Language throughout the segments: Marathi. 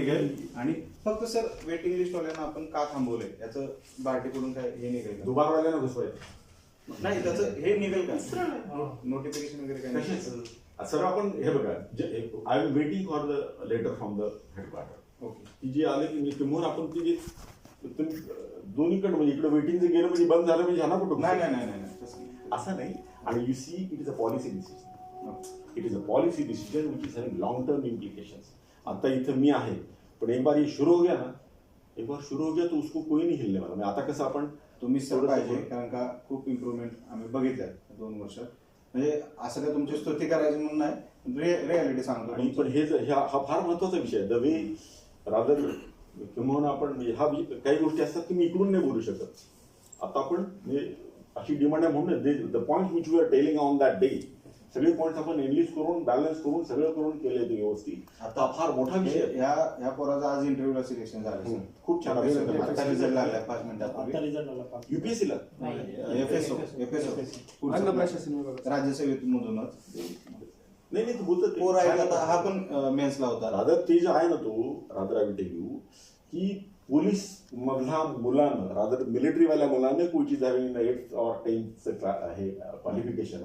निघेल आणि फक्त सर वेटिंग लिस्ट वाल्यांना आपण का थांबवलंय? याचं बार्टीकडून काय हे निघेल का? दुबारवाल्याला घुसवायचं नाही त्याचं हे निघेल का? नोटिफिकेशन वगैरे काय कशाचं? सर आपण हे बघा. I am waiting for the letter from the headquarter okay ती जी आले की मी किंवा आपण ती जी तुम्ही दोन्हीकडे म्हणजे इकडे वेटिंग गेलं म्हणजे बंद झालं म्हणजे ह्यांना कुठं नाही नाही नाही नाही नाही तसं नाही. असं नाही. आणि you see it is a policy decision. It is a policy decision which is having long term implications आता इथं मी आहे. पण एक बार ये शुरू हो गया ना. एक बार शुरू हो गया तो उसको कोई नहीं हिलने वाला. म्हणजे आता कसं आपण तुम्ही सर थोडंसं पाहिजे. कारण का खूप इम्प्रुव्हमेंट आम्ही बघितल्या दोन वर्षात म्हणजे असं काय तुमची स्तुती करायची म्हणून नाही रियालिटी सांगतो आणि पण हे हा फार महत्त्वाचा विषय द वे रादर किंवा आपण म्हणजे हा काही गोष्टी असतात की मी इकडून नाही बोलू शकत. आता आपण म्हणजे अशी डिमांड आहे म्हणून the point which we are telling on that day सगळे पॉईंट आपण एनलिस्ट करून बॅलन्स करून सगळं करून केले ते व्यवस्थित. आता हा फार मोठा विषय. या या पोराचं आज इंटरव्ह्यूला सिलेक्शन झालं. खूप छान. रिझल्ट लागला पाच आला पाच. युपीएससीला एफएसओ एफएसओ विभागात. राज्यसेवेतूनच नाही नाही तू बोलतो पोर आहे आता. हा पण मेन्सला होता. रादर ते जे आहे ना तो रादर आय टेल यू की पोलीस मधला मुलानं रादर मिलिटरीवाल्या मुलानं is having eight or tenth हे क्वालिफिकेशन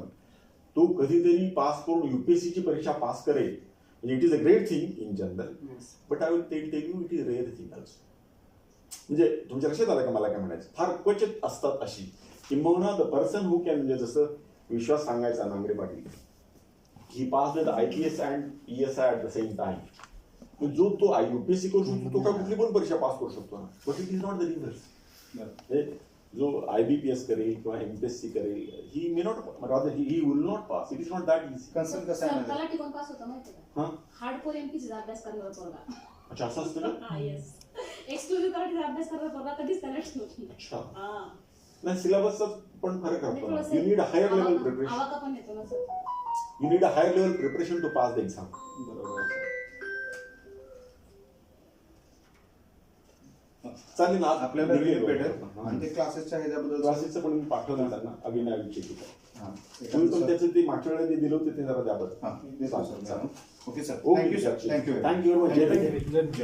तो कधीतरी पास करून UPSC ची परीक्षा पास करेल. म्हणजे it is a great thing in general but I will tell tell you it is rare thing also म्हणजे तुमच्या लक्षात आलं का मला काय म्हणायचं? फार क्वचित असतात अशी. किंबहुना द पर्सन हू कॅन म्हणजे जसं विश्वास सांगायचा Nangare Patil. He pass with I P S and E S I at the same time जो तो आय युपीएससी करू शकतो तो काय कुठली पण परीक्षा पास करू शकतो ना. But it is not the reverse जो आय बी पी एस करेल किंवा एम पी एस सी करेल he may not rather he will not pass it is not that easy concern कसं आहे पास होतं माहिती का? हा? हार्डकोर एमपीसीचा अभ्यास करणार पोरगा. अच्छा असं असतं ना? हा येस एक्सक्लुझिव्ह कराठीचा अभ्यास करणार पोरगा कधीच त्याला ठेवत नाही. अच्छा. हा. नाही सिलेबसचा पण फरक असतो you need higher level preparation आवाका पण येतो ना sir you need a higher level preparation to pass the exam. बरोबर. चालेल आज आपल्याला भेटेल. आणि ते क्लासेसच्या ह्याच्याबद्दल क्लासेसचं पण मी पाठवलं त्यांना अभिनय अभिषेक. तुम्ही पण त्याचं ते मागच्या वेळेला जे दिलं होतं ते जरा द्या बरं. देतो sir. Okay sir. Okay thank you sir. Thank you. Thank you very much.